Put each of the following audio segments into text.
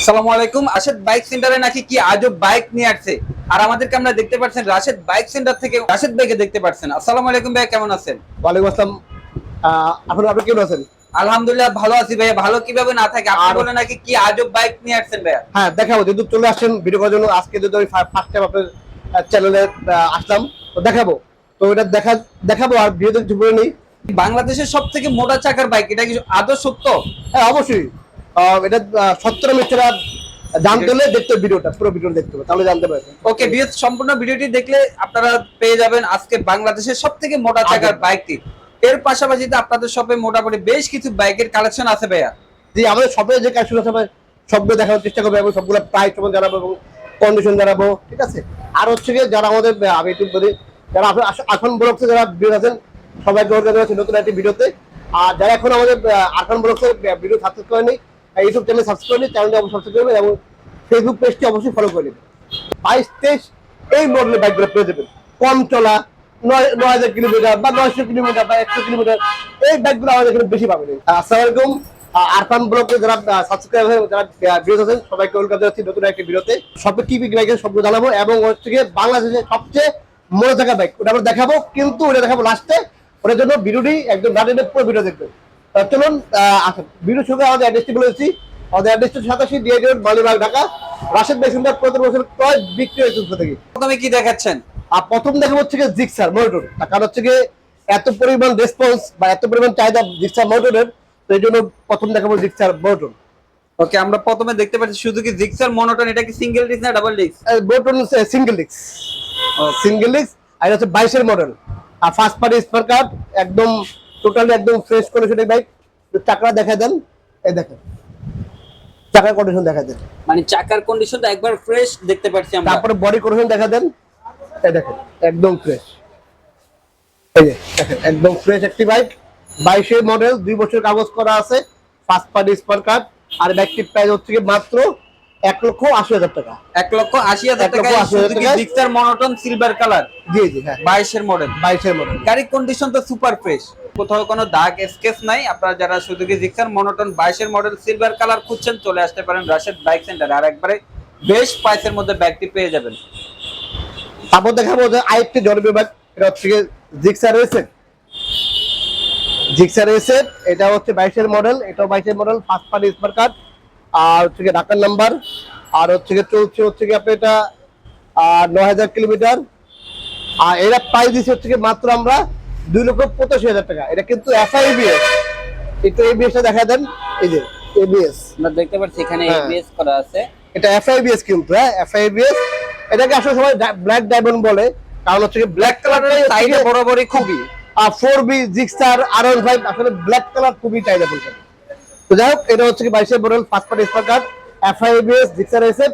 আসসালামু আলাইকুম। রাশেদ বাইক সেন্টারে নাকি কি আজব বাইক নিয়ে আসছে? আর আমাদেরকে আমরা দেখতে পাচ্ছেন রাশেদ বাইক সেন্টার থেকে রাশেদ ভাইকে দেখতে পাচ্ছেন। আসসালামু আলাইকুম ভাই কেমন আছেন? ওয়ালাইকুম আসসালাম। আহ, আপনি কেমন আছেন? আলহামদুলিল্লাহ ভালো আছি ভাইয়া। ভালো কীভাবে না থাকে আপনি বলে নাকি কি আজব বাইক নিয়ে আসছেন ভাইয়া? হ্যাঁ দেখাবো। যেহেতু চলে আসছেন ভিডিও করার জন্য আজকে যদি আমি ফার্স্ট টাইম আপনার চ্যানেলে আসলাম তো দেখাবো। তো এটা দেখা দেখাবো আর ভিডিওতে কিছু নেই। বাংলাদেশের সব থেকে মোটা চাকার বাইক এটা কি আদৌ সত্য? হ্যাঁ অবশ্যই। এটা সত্তর মিটার জানতে হলে দেখতে ভিডিওটা পুরো ভিডিও দেখতে হবে তাহলে জানতে পারবেন। ওকে বিএস সম্পূর্ণ ভিডিওটি দেখলে আপনারা পেয়ে যাবেন আজকে বাংলাদেশের সব থেকে মোটা চাকার আজব। বাইকটি। এর পাশাপাশি আপনাদের শপে মোটামুটি বেশ কিছু বাইকের কালেকশন আছে ভাইয়া। যে আমাদের সবে যে শুরু হবে সবগুলো দেখানোর চেষ্টা করব এবং সবগুলো প্রাইস সময় জানাব এবং কন্ডিশন জানাব ঠিক আছে? আর হচ্ছে গিয়ে যারা আমাদের আমি একটু বলি যারা এখন- আস- ব্লগসে যারা ভিডিও আছেন সবাইকে অর্গান আছে নতুন একটি ভিডিওতে। আর যারা এখন আমাদের আরফান ব্লগসের ভিডিও সাবস্ক্রাইব করেনি ইউটিউব চ্যানেল সাবস্ক্রাইব করেনি চ্যানেলটি অবশ্যই সাবস্ক্রাইব করবেন এবং ফেসবুক পেজটি অবশ্যই ফলো করে নেবেন। বাইশ, তেইশ, এই মডেলের বাইকগুলো পেয়ে যাবেন। কম চলা, নয় নয় হাজার কিলোমিটার বা নয়শো কিলোমিটার বা একশো কিলোমিটার, এই বাইকগুলো আমাদের এখানে বেশি পাবেন। আলাইকুম। আরফান যারা সাবস্ক্রাইব হয়ে যারা ভিডিও আছেন, সবাইকে ওয়েলকাম জানাচ্ছি নতুন একটা ভিডিওতে। সবচেয়ে টিপি বাইকের সবগুলো জানাব এবং হচ্ছে গিয়ে বাংলাদেশের সবচেয়ে মনে থাকা বাইক ওটা আমরা দেখাবো, কিন্তু ওটা দেখাবো লাস্টে ওটার জন্য ভিডিওটি একদম পুরো ভিডিও দেখবেন। চলুন আসুন। শুরু আমাদের অ্যাড্রেসটি বলেছি আমাদের অ্যাড্রেসটি সাতাশি ডিএ রোড মালিবাগ ঢাকা। রাশেদ বেসিনটা প্রতি বছর ক্রয় বিক্রি হয়েছে থেকে। প্রথমে কি দেখাচ্ছেন? আর প্রথম দেখা হচ্ছে গিয়ে জিক্সার মোটর কারণ হচ্ছে গিয়ে এত পরিমাণ রেসপন্স বা এত পরিমাণ চাহিদা জিক্সার মোটরের তো এই জন্য প্রথম দেখাবো জিক্সার মোটর ওকে আমরা প্রথমে দেখতে পাচ্ছি শুধু কি জিক্সার মনোটন এটা কি সিঙ্গেল ডিস্ক না ডাবল ডিস্ক মোটর সিঙ্গেল ডিক্স সিঙ্গেল ডিক্স আর হচ্ছে বাইশের মডেল আর ফার্স্ট পার্টি স্পার কার্ড একদম টোটালি একদম ফ্রেশ কন্ডিশন বাইক চাকরা দেখা দেন। এই দেখেন। চাকার কন্ডিশন দেখা দেন। মানে চাকার কন্ডিশনটা একবার ফ্রেশ দেখতে পাচ্ছি আমরা। তারপরে বডি কন্ডিশন দেখা দেন। এই দেখেন একদম ফ্রেশ এই যে দেখেন একদম ফ্রেশ একটি বাইক বাইশের মডেল দুই বছর কাগজ করা আছে। ফার্স্ট পার্টি স্পার কার্ড আর বাইকটির প্রাইস হচ্ছে কি মাত্র এক লক্ষ আশি হাজার টাকা। এক লক্ষ আশি হাজার টাকা? মনোটন সিলভার কালার জি জি হ্যাঁ। বাইশের মডেল বাইশের মডেল গাড়ির কন্ডিশন তো সুপার ফ্রেশ কোথাও কোনো দাগ স্কেচ নাই। আপনারা যারা কি জিক্সার মনোটন বাইশের মডেল সিলভার কালার খুঁজছেন, চলে আসতে পারেন রাশেদ বাইক সেন্টার আর একবারে বেশ প্রাইসের মধ্যে ব্যাগটি পেয়ে যাবেন। তারপর দেখাবো যে আরেকটি জনপ্রিয় জিক্সার রয়েছে জিক্সার রয়েছে এটা হচ্ছে বাইশের মডেল এটাও বাইশের model first party smart card আর হচ্ছে ঢাকার নাম্বার আর হচ্ছে চলছে হচ্ছে কি আপনি এটা নয় হাজার কিলোমিটার আর এরা প্রাইস দিচ্ছে হচ্ছে মাত্র আমরা দুই লক্ষ পঁচাশি হাজার টাকা। এটা কিন্তু এফআইবিএস। একটু এবিএসটা দেখা দেন। এই যে এবিএস। আমরা দেখতে পাচ্ছি এখানে হ্যাঁ। এবিএস করা আছে। এটা এফআইবিএস কিন্তু হ্যাঁ এফআইবিএস। এটাকে আসলে সবাই ব্ল্যাক ডায়মন্ড বলে। কারণ হচ্ছে ব্ল্যাক কালারটাই সাইডে বরাবরই খুবই। আর four B Gixxer R one five আসলে ব্ল্যাক কালার খুবই চাহিদা বলছেন তো যাই হোক এটা হচ্ছে কি বাইশের model first party smart card FIBS Gixxer এসে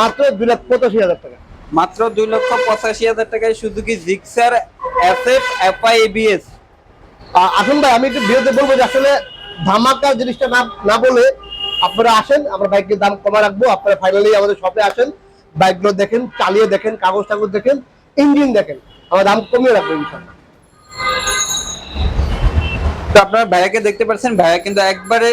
মাত্র দুই লাখ পঁচাশি হাজার টাকা। মাত্র দুই লক্ষ পঁচাশি হাজার টাকায় শুধু কি জিক্সার এসএফ এফআই এবিএস আ- আসুন ভাই আমি একটু বিরোধে বলব যে আসলে ধামাকা জিনিসটা না না বলে আপনারা আসেন আমরা বাইকের দাম কমা রাখব আপনারা ফাইনালি আমাদের শপে আসেন বাইকগুলো দেখেন চালিয়ে দেখেন কাগজ টাগজ দেখেন ইঞ্জিন দেখেন আমরা দাম কমিয়ে রাখব ইনশাল্লাহ তো আপনারা ভাইয়াকে দেখতে পাচ্ছেন ভাইয়া কিন্তু একবারে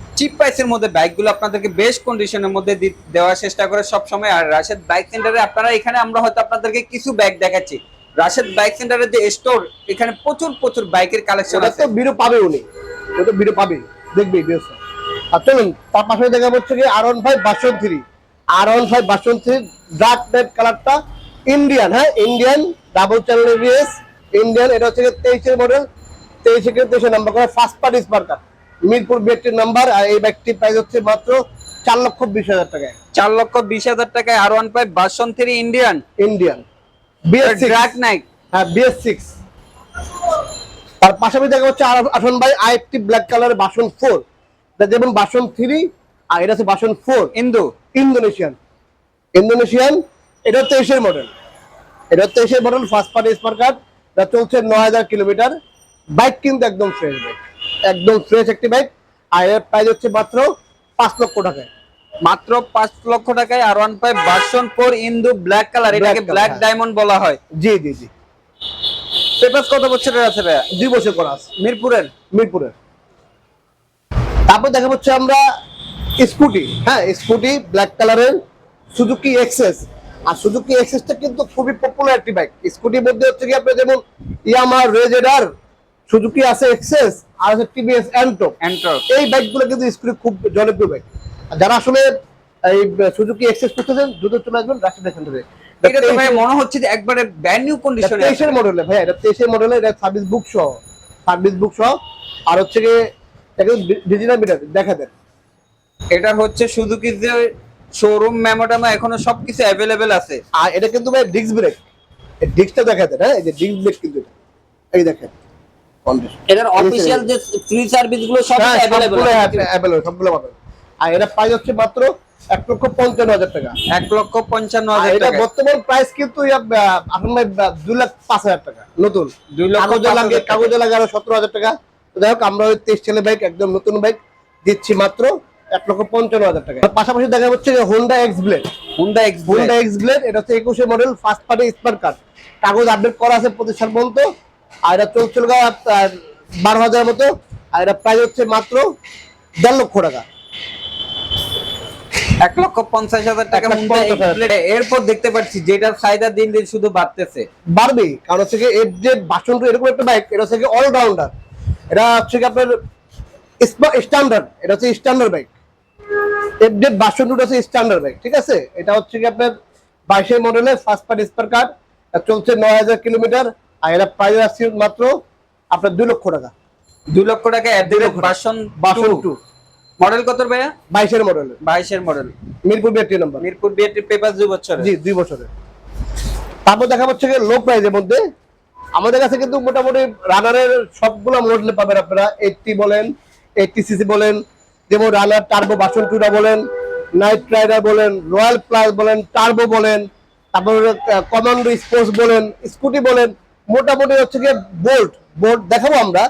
চিপ প্রাইসের মধ্যে বাইকগুলো আপনাদেরকে বেস্ট কন্ডিশনের মধ্যে দেওয়ার চেষ্টা করে সব সময় আর রাশেদ বাইক সেন্টারে আপনারা এখানে আমরা হয়তো আপনাদেরকে কিছু বাইক দেখাচ্ছি। রাশেদ বাইক সেন্টারের যে স্টোর এখানে প্রচুর প্রচুর বাইকের কালেকশন আছে। তো ভিডিও পাবে উনি। ও তো ভিডিও পাবে। দেখবে ভিডিও আর চলুন তার পাশে দেখা হচ্ছে কি R one five version three R one five version three dark type কালারটা ইন্ডিয়ান হ্যাঁ? Indian double channel ABS Indian এটা হচ্ছে তেইশের মডেল তেইশে তেইশে নাম্বার করে first party smart card Mirpur বিএটির number আর এই বাইকটির প্রাইস হচ্ছে মাত্র চার লক্ষ বিশ হাজার টাকায়। চার লক্ষ বিশ হাজার টাকায় R one five version three Indian Indian BS drug নাইক হ্যাঁ বিএস সিক্স তার পাশাপাশি দেখা হচ্ছে আর আসন ভাই ব্ল্যাক কালারের বাসন ফোর যেমন বাসন থ্রি আর এটা হচ্ছে বাসন ফোর ইন্দু। ইন্দোনেশিয়ান। ইন্দোনেশিয়ান এটা মডেল এটা model first party smart card এটা চলছে নয় হাজার কিলোমিটার। বাইক কিন্তু একদম ফ্রেশ বাইক একদম ফ্রেশ একটি বাইক আর এর প্রাইস হচ্ছে মাত্র পাঁচ লক্ষ টাকায়। মাত্র পাঁচ লক্ষ টাকায় R one five version four ইন্দু ব্ল্যাক কালার এটাকে ব্ল্যাক। ডায়মন্ড বলা হয়। জি জি জি। পেপার কত বছরের আছে ভাইয়া? দুই বছর করা আছে। মিরপুরের? মিরপুরের। তারপর দেখা হচ্ছে আমরা স্কুটি হ্যাঁ স্কুটি ব্ল্যাক কালারের সুজুকি এক্সেস আর সুজুকি এক্সেসটা কিন্তু খুবই পপুলার একটি বাইক স্কুটির মধ্যে হচ্ছে কি আপনার যেমন ইয়ামা রেজেডার সুজুকি আছে এক্সেস আর আছে টিভিএস অ্যান্টো এন্ট্রক এই বাইকগুলো কিন্তু স্কুটি খুব জনপ্রিয় বাইক যারা আসলে এই সুজুকি এক্সেস করতেছেন দ্রুত চলে আসবেন রাশিদ সেন্টারে এটা তো ভাই মনে হচ্ছে যে একবারে ব্র্যান্ড নিউ কন্ডিশনে তেইশের মডেলে ভাই এটা তেইশের মডেলে এটা সার্ভিস বুক সহ সার্ভিস বুক সহ। আর হচ্ছে গিয়ে ডিজিটাল মিটার দেখা দেন এটা হচ্ছে সুজুকি যে শোরুম মেমোটামা এখনও সবকিছু অ্যাভেলেবেল আছে। আর এটা কিন্তু ভাই ডিস্ক ব্রেক এই ডিস্কটা দেখা দেন হ্যাঁ? এই যে ডিস্ক ব্রেক কিন্তু এই দেখেন কন্ডিশন এটার অফিসিয়াল যে ফ্রি সার্ভিসগুলো সব অ্যাভেলেবল সবগুলো অ্যাভেলেবল সবগুলো পাবেন আর এটা প্রাইস হচ্ছে মাত্র এক লক্ষ পঞ্চান্ন হাজার টাকা। এক লক্ষ পঞ্চান্ন হাজার এটা বর্তমান প্রাইস কিন্তু দুই লাখ পাঁচ হাজার টাকা। নতুন? দুই লক্ষ লাগে কাগজে লাগে আরও সতেরো হাজার টাকা। যাই হোক আমরা ওই তেইশ ছেলে বাইক একদম নতুন বাইক দিচ্ছি মাত্র এক লক্ষ পঞ্চান্ন হাজার টাকা। পাশাপাশি দেখা যাচ্ছে Honda X Blade Honda X Honda X Blade এটা হচ্ছে একুশে model first party smart card কাগজ আপডেট করা আছে প্রতি সাল পর্যন্ত আর এটা চলছিল বারো হাজার মতো। আর এটা প্রাইস হচ্ছে মাত্র দেড় লক্ষ টাকা। এক লক্ষ পঞ্চাশ হাজার টাকা এরপর দেখতে পাচ্ছি যেটার চাহিদা দিন দিন শুধু বাড়তেছে। বাড়বেই কারণ হচ্ছে এর যে বাসন এরকম একটা বাইক এটা হচ্ছে অলরাউন্ডার এটা হচ্ছে আপনার স্ট্যান্ডার্ড এটা হচ্ছে স্ট্যান্ডার্ড বাইক এর যে বাসন হচ্ছে স্ট্যান্ডার্ড বাইক ঠিক আছে? এটা হচ্ছে কি আপনার বাইশের মডেলে ফার্স্ট পার্ট স্পার কার্ড চলছে নয় হাজার কিলোমিটার আর এটা প্রাইস আসছে মাত্র আপনার দুই লক্ষ টাকা। দুই লক্ষ টাকা লক্ষ টাকা। বাসন বাসন টু মডেল কত ভাইয়া? বাইশের মডেলে। বাইশের model. Mirpur BRT number Mirpur BAT paper দুই বছর জি দুই বছরের। তারপর দেখা যাচ্ছে লো প্রাইজের মধ্যে। আমাদের কাছে কিন্তু মোটামুটি রানারের সবগুলো মডেল পাবেন আপনারা। এইটটি বলেন এইটটি সিসি বলেন যেমন রানার টার্বো বাসন টুটা বলেন নাইট রাইডার বলেন রয়্যাল প্লাস বলেন টার্বো বলেন তারপর কমান্ডো স্পোর্টস বলেন স্কুটি বলেন মোটামুটি হচ্ছে গিয়ে বোল্ট বোল্ট দেখাবো আমরা।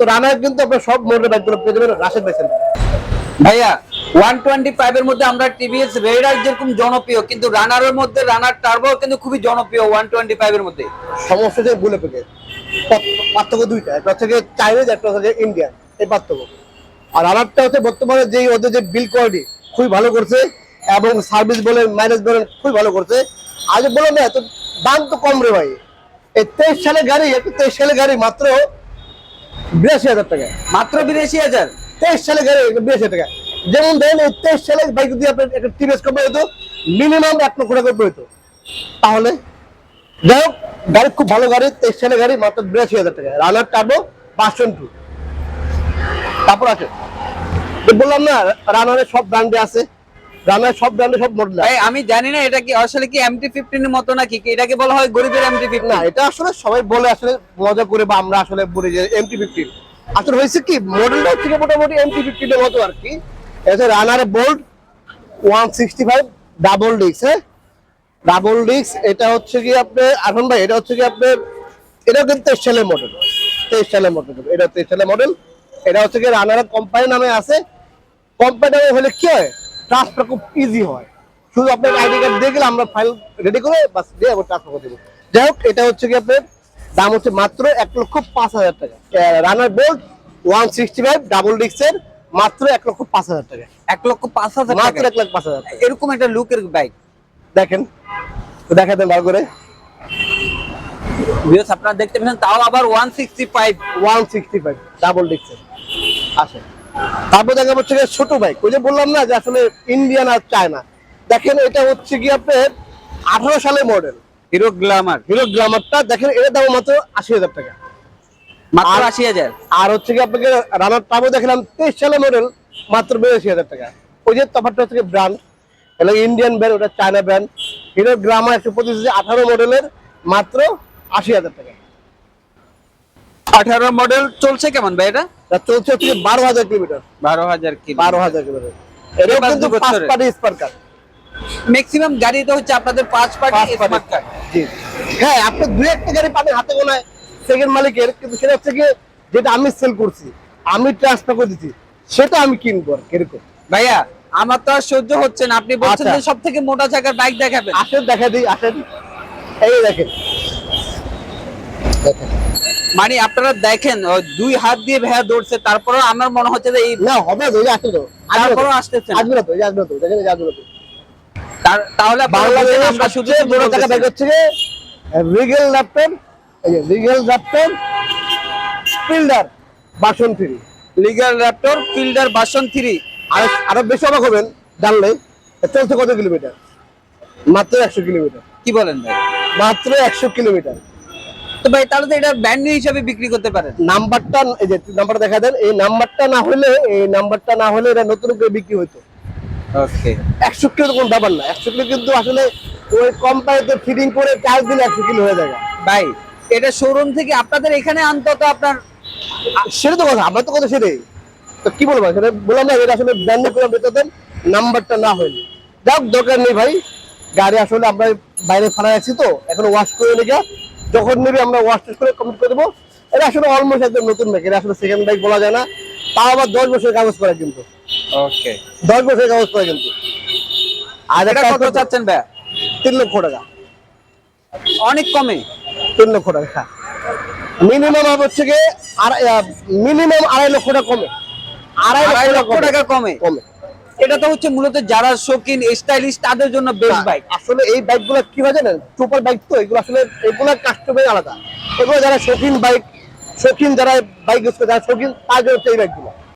তো রানার কিন্তু আপনার সব মডেল বাইকগুলো পেয়ে যাবেন রাশেদ বাইসেন ভাইয়া ওয়ান টোয়েন্টি ফাইভ এর মধ্যে আমরা টিভিএস রেডার যেরকম জনপ্রিয় কিন্তু রানারের মধ্যে রানার টার্বো কিন্তু খুবই জনপ্রিয় ওয়ান টোয়েন্টি ফাইভ এর মধ্যে। সমস্যা যে ভুলে পেকে পার্থক্য দুইটা একটা হচ্ছে চাইনিজ একটা হচ্ছে ইন্ডিয়ান এই পার্থক্য। আর রানারটা হচ্ছে বর্তমানে যে ওদের যে বিল কোয়ালিটি খুবই ভালো করছে এবং সার্ভিস বলেন মাইলেজ বলেন খুবই ভালো করছে। আজ বলো না এত দাম তো কম রে ভাই। এই তেইশ সালে গাড়ি একটু তেইশ সালে গাড়ি মাত্র বিরাশি হাজার টাকা। মাত্র বিরাশি হাজার। তেইশ সালে বিরাশি টাকা। যেমন দেখেন এই তেইশ সালে বাইক যদি আপনার একটা টিভিএস কোম্পানি হতো মিনিমাম এক লক্ষ টাকা পড়তো তাহলে, যাই হোক, গাড়ি খুব ভালো গাড়ি, তেইশ সালে গাড়ি, মাত্র বিরাশি হাজার টাকা। রানার টার্বো পাঁচশন টু তারপর আছে বললাম না রানারের সব ব্র্যান্ডে আছে। রানার সব ব্র্যান্ডে সব মডেল ভাই আমি জানি না এটা কি আসলে কি এমটি ফিফটিনের মতো নাকি কি? এটাকে বলা হয় গরিবের এমটি ফিফটিন না এটা আসলে সবাই বলে আসলে মজা করে বা আমরা আসলে বলি যে এমটি ফিফটিন আসলে হয়েছে কি মডেলটা হচ্ছে মোটামুটি এমটি ফিফটিনের মতো আর কি। এটা Runner Bolt one sixty five double disc হ্যাঁ? ডাবল ডিস্ক এটা হচ্ছে কি আপনার এখন ভাই এটা হচ্ছে কি আপনার এটা কিন্তু তেইশ সালের মডেল তেইশ সালের মডেল এটা তেইশ সালের মডেল এটা হচ্ছে কি রানার কোম্পানি নামে আছে। কোম্পানি নামে হলে কি হয়? ট্রান্সফার খুব ইজি হয়। শুধু আপনার আইডি কার্ড দিয়ে গেলে আমরা ফাইল রেডি করে বাস দিয়ে আবার ট্রান্সফার করে দেবো। যাই হোক এটা হচ্ছে কি আপনার দাম হচ্ছে মাত্র এক লক্ষ পাঁচ হাজার টাকা। Runner Bolt one sixty five double ডিস্কের মাত্র এক লক্ষ পাঁচ হাজার টাকা। এক লক্ষ পাঁচ হাজার মাত্র এক লাখ পাঁচ হাজার টাকা। এরকম একটা লুকের বাইক দেখেন দেখা দেন ভালো করে। ভিউস আপনারা দেখতে পাচ্ছেন তাও আবার one sixty five one sixty five double ডিস্কের আসে তারপর দেখা হচ্ছে ছোট বাইক ওই যে বললাম না যে আসলে ইন্ডিয়ান আর চায়না দেখেন এটা হচ্ছে কি আপনার আঠারো সালের মডেল হিরো গ্ল্যামার। হিরো গ্লামারটা দেখেন এর দাম মাত্র আশি হাজার টাকা। মাত্র আর- আশি হাজার। আর হচ্ছে কি আপনাকে রানার টাবও দেখলাম তেইশ সালের মডেল মাত্র বিরাশি হাজার টাকা। ওই যে তফাৎটা হচ্ছে ব্র্যান্ড এটা ইন্ডিয়ান ব্র্যান্ড ওটা চায়না ব্র্যান্ড হিরো গ্রামার একশো পঁচিশ আঠারো মডেলের মাত্র আশি হাজার টাকা। আঠারো মডেল চলছে কেমন ভাই এটা? চলছে হচ্ছে বারো হাজার কিলোমিটার। বারো হাজার বারো হাজার কিলোমিটার। এটাও কিন্তু বছরের। পার্টি স্পার ম্যাক্সিমাম গাড়ি তো হচ্ছে আপনাদের পাঁচ পার্টি স্মার্ট জি। হ্যাঁ আপনি দুই একটা গাড়ি পাবেন হাতে গোনায় সেকেন্ড মালিকের কিন্তু সেটা হচ্ছে গিয়ে যেটা আমি সেল করছি আমি ট্রান্সফার করে দিচ্ছি সেটা আমি কিনবো আর কি, ভাইয়া আমার তো আর সহ্য হচ্ছে না। আপনি বলছেন আচ্ছা। যে সব থেকে মোটা চাকার বাইক দেখাবেন। আসেন দেখা দিই আসেন। এই দেখেন। দেখেন। মানে আপনারা দেখেন দুই হাত দিয়ে ভাইয়া দৌড়ছে তারপরে আমার মনে হচ্ছে যে এই না হবে তো আসতেছে না। আসবে না তো এই আসবে না তো দেখেন আসবে তো। তাহলে আপনারা আমরা শুধু বড় টাকা ব্যাগ হচ্ছে রিগেল ল্যাপটপ এই যে Rigel laptop Fielder version free legal Raptor Fielder version three আর আরও বেশি অবাক হবেন জানলে চলছে কত কিলোমিটার? মাত্র একশো কিলোমিটার। কি বলেন ভাই? মাত্র একশো কিলোমিটার। তো ভাই তাহলে তো এটা ব্র্যান্ড নিউ হিসাবে বিক্রি করতে পারেন। নাম্বারটা এই যে দেখা দেন এই নাম্বারটা না হলে এই নাম্বারটা না হলে এটা নতুন করে বিক্রি হইতো। ওকে একশো কিলো তো কোনো ব্যাপার না। একশো কিলো কিন্তু আসলে ওই কোম্পানিতে ফিটিং করে চার্জ দিলে একশো কিলো হয়ে যায় ভাই এটা শোরুম থেকে আপনাদের এখানে আনতে তো আপনার সেটা তো কথা আমরা তো কথা সেটাই। তো কি বলব সেটা বললাম না এটা আসলে ব্র্যান্ড করে বেতন দেন নাম্বারটা না হইলে যাক দরকার নেই ভাই। গাড়ি আসলে আমরা বাইরে ফাড়া আছি তো এখন ওয়াশ করে নিয়ে যখন নেবে আমরা ওয়াশ টেস্ট করে কমপ্লিট করে দেবো। এটা আসলে অলমোস্ট একদম নতুন বাইক এটা আসলে সেকেন্ড বাইক বলা যায় না। তাও আবার দশ বছরের কাগজ করা কিন্তু। ওকে দশ বছরের কাগজ করা কিন্তু। আর এটা কত চাচ্ছেন ভাই তিন লক্ষ টাকা। অনেক কমে? তিন লক্ষ টাকা। মিনিমাম হচ্ছে গিয়ে মিনিমাম আড়াই লক্ষ টাকা কমে। আড়াই লক্ষ টাকা কমে? কমে। এটা তো হচ্ছে মূলত যারা শৌখিন স্টাইলিশ তাদের জন্য বেস্ট বাইক আসলে এই বাইকগুলো কি হয় জানেন? সুপার বাইক তো এগুলো আসলে এগুলো কাস্টমার আলাদা। এগুলো যারা শৌখিন বাইক শৌখিন যারা বাইক ইউজ করে যারা শৌখিন তার জন্য হচ্ছে এই বাইকগুলো